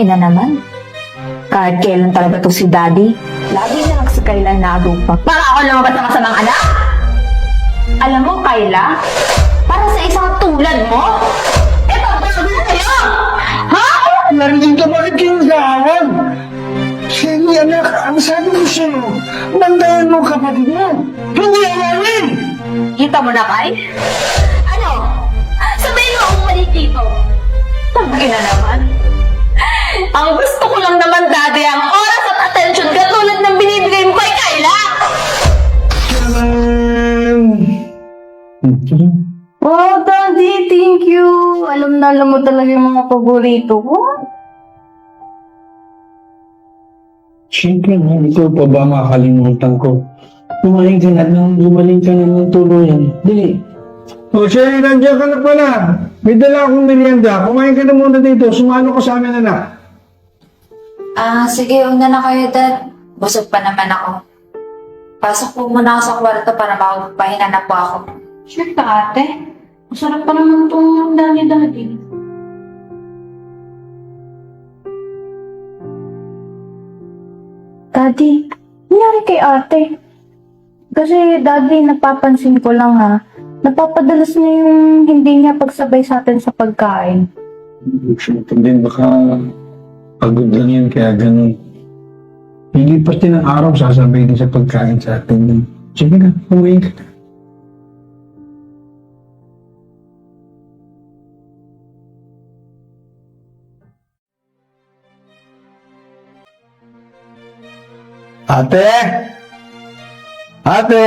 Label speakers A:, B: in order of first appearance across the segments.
A: ina naman. Kahit kailan talaga to si Daddy, lagi na Kayla na adupa. Para ako lumabas ng masamang anak? Alam mo, Kayla, para sa isang tulad mo, eto, bago na kayo! Ha?
B: Narinig ka bakit kinagawan? Sige anak, ang sabi ko sa'yo, bandayan mo kapatid mo. Hindi alamin!
A: Kita mo na, Kay? Ano? Sabihin mo akong mali dito. Tangina naman. Ang gusto ko lang naman, Daddy, ang oras at attention katulad ng binibigay mo kay Kayla!
C: Wow, Daddy, thank you. Alam na alam mo talaga yung mga paborito ko.
B: Siyempre, hindi ko pa ba makakalimutan ko. Kumain ka na nang gumaling ka na ng tuluyan. Dili. O, Sherry, nandiyan ka na pala. May dala akong merienda. Kumain ka na muna dito. Sumalo ka sa amin, anak.
A: Ah, sige, una na kayo, Dad. Busog pa naman ako. Pasok po muna ako sa kwarto para makapagpahinga na po ako.
C: Sure ka, ate. Masarap pa naman itong Daddy, Daddy. Daddy, nangyari kay ate. Kasi daddy, napapansin ko lang ha, napapadalas niya yung hindi niya pagsabay sa atin sa pagkain.
B: Siyempre din, baka pagod lang yan, kaya ganun. Lilipas din ang araw, sasabay din sa pagkain sa atin. Sige na, kumain ka. Ate! Ate!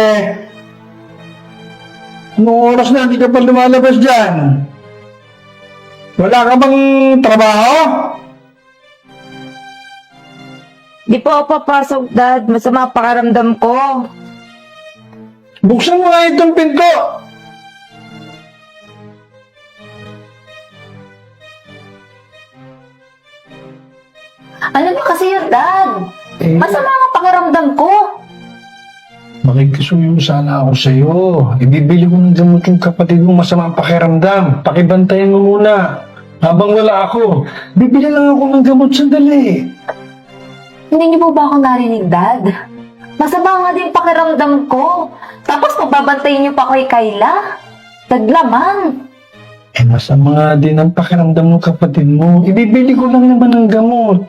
B: Anong oras na? Hindi ka pa lumalabas dyan. Wala ka bang trabaho?
A: Di po ako papasok, Dad. Masama pakaramdam ko.
B: Buksan mo nga itong pinto.
A: Ano ba kasi yun, Dad?
B: Eh,
A: Masama ang pakiramdam ko.
B: makikisuyo sana ako sa'yo. Ibibili ko ng gamot yung kapatid mo masama ang pakiramdam. Pakibantayan mo muna. Habang wala ako, bibili lang ako ng gamot sandali.
A: Hindi niyo po ba ako narinig, Dad? Masama nga din pakiramdam ko. Tapos magbabantayin niyo pa kay Kayla. Naglaman.
B: Eh, masama nga din ang pakiramdam ng kapatid mo. Ibibili ko lang naman ng gamot.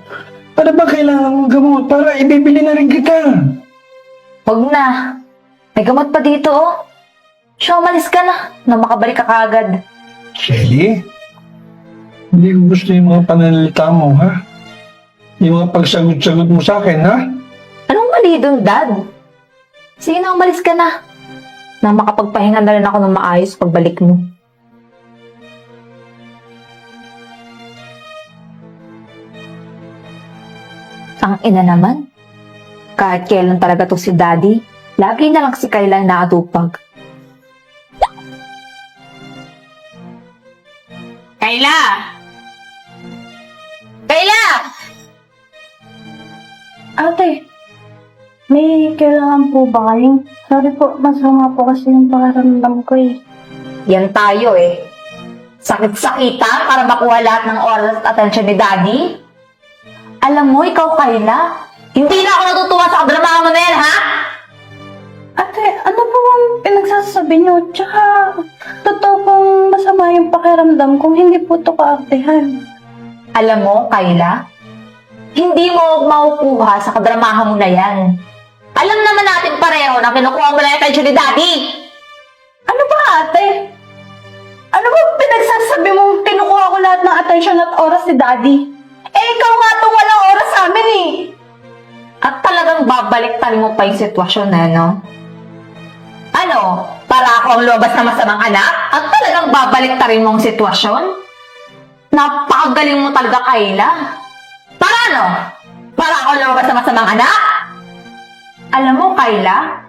B: Para ba kailangan mong gamot? Para ibibili na rin kita.
A: Huwag na. May gamot pa dito, oh. Siya, umalis ka na. Na makabalik ka kaagad.
B: Shelly? Hindi ko gusto yung mga pananalita mo, ha? Yung mga pagsagot-sagot mo sa akin, ha?
A: Anong mali doon, Dad? Sige na, umalis ka na. Na makapagpahinga na rin ako ng maayos pagbalik mo. Ang ina naman. Kahit kailan talaga to si Daddy, lagi na lang si Kayla na atupag. Kayla! Kayla!
C: Ate, may kailangan po ba kayong? Sorry po, masama po kasi yung pakiramdam ko eh.
A: Yan tayo eh. Sakit-sakita para makuha lahat ng oras at attention ni Daddy? Alam mo, ikaw, Kayla, hindi na ako natutuwa sa kadrama mo na yan, ha?
C: Ate, ano po ang pinagsasabi niyo? Tsaka, totoo pong masama yung pakiramdam kung hindi po ito kaartehan.
A: Alam mo, Kayla, hindi mo makukuha sa kadramahan mo na yan. Alam naman natin pareho na kinukuha mo lang yung attention ni Daddy.
C: Ano ba ate? Ano ba pinagsasabi mong kinukuha ko lahat ng attention at oras si Daddy? Eh, ikaw nga itong walang oras sa amin eh.
A: At talagang babalik mo pa yung sitwasyon na, no? Ano? Para ako ang lumabas na masamang anak? At talagang babalik rin mo ang sitwasyon? Napakagaling mo talaga, Kayla. Para ano? Para ako lumabas na masamang anak? Alam mo, Kayla,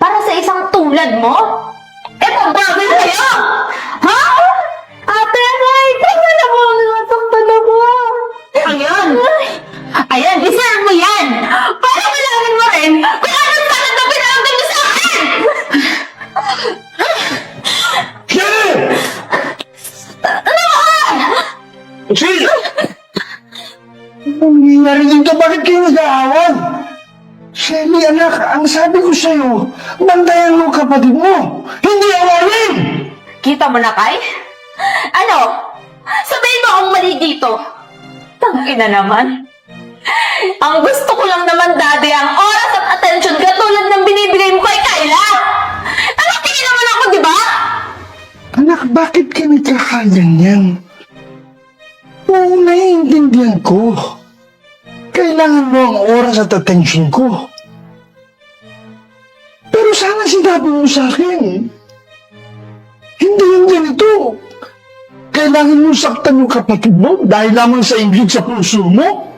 A: para sa isang tulad mo, eto bagay sa'yo! Ha? Ate, ay, tama na mo, nasaktan ako. Ayan! Ayan, deserve mo yan! Para malaman mo rin kung anong sakit na pinaramdam mo sa akin!
B: Shelly! Shelly! Nangyayari dito? Bakit kayo nag-aaway? Shelly, anak, ang sabi ko sa'yo, bantayan mo ang kapatid mo. Hindi awayin!
A: Kita mo na, Kay? Ano? Sabihin mo akong mali dito. Tangina naman. Ang gusto ko lang naman, Daddy, ang oras at attention katulad ng binibigay mo kay Kayla. Ano tingin naman ako, di ba?
B: Anak, bakit ka nagkakaganyan? Oo, naiintindihan ko. Kailangan mo ang oras at atensyon ko. Pero sana sinabi mo sa akin. Hindi yung ganito. Kailangan mo saktan yung kapatid mo dahil lamang sa ibig sa puso mo.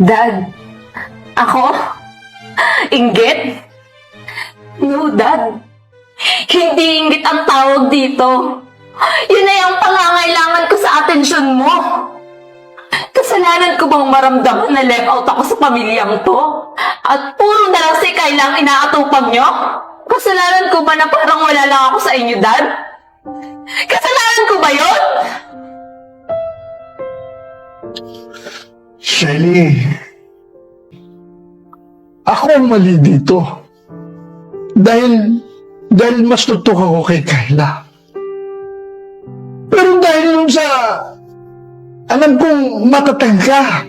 A: Dad, ako? Inggit? No, Dad. Hindi inggit ang tawag dito. Yun na yung pangangailangan Kasalanan ko bang maramdaman na left out ako sa pamilyang to? At puro na lang si Kayla ang inaatupag nyo? Kasalanan ko ba na parang wala lang ako sa inyo, Dad? Kasalanan ko ba yun?
B: Shelly, ako ang mali dito. Dahil, dahil mas tutok ako kay Kayla. Pero dahil yung sa, alam kong matatag ka.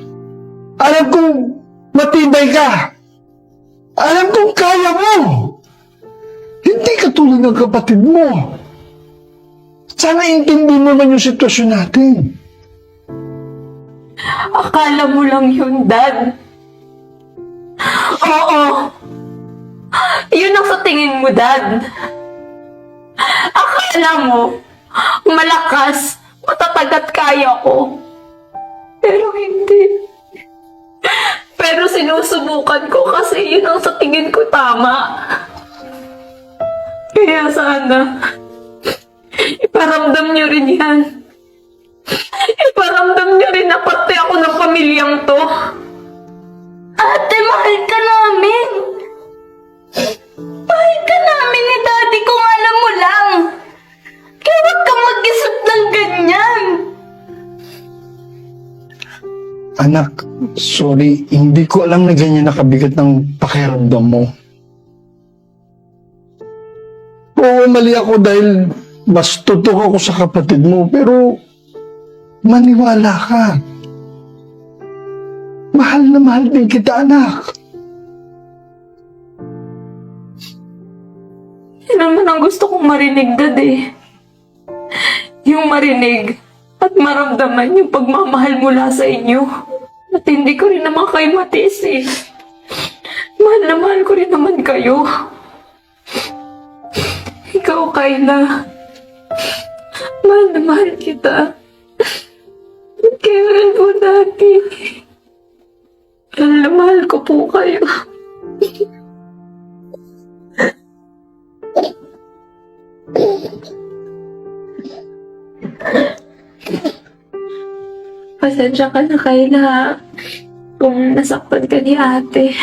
B: Alam kong matibay ka. Alam kong kaya mo. Hindi ka tulad ng kapatid mo. Sana intindihin mo naman yung sitwasyon natin.
A: Akala mo lang yun, Dad. Oo. Yun ang sa tingin mo, Dad. Akala mo, malakas, matatag at kaya ko. Pero hindi. Pero sinusubukan ko kasi yun ang sa tingin ko tama. Kaya sana, iparamdam niyo rin yan. Iparamdam niyo rin na pati ako ng pamilyang to. Ate, mahal ka namin.
B: Anak, sorry, hindi ko alam na ganyan nakabigat ng pakiramdam mo. Oo, mali ako dahil mas tutok ako sa kapatid mo, pero maniwala ka. Mahal na mahal din kita, anak.
A: Yan naman ang gusto kong marinig, Dad eh. Yung marinig at maramdaman yung pagmamahal mula sa inyo. At hindi ko rin naman kayo matiis eh. Mahal na mahal ko rin naman kayo. Ikaw, Kayla. Mahal na mahal kita. At kayo rin po dati. Mahal na mahal ko po kayo. Pasensya ka na, Kayla. Kung nasaktan ka ni ate.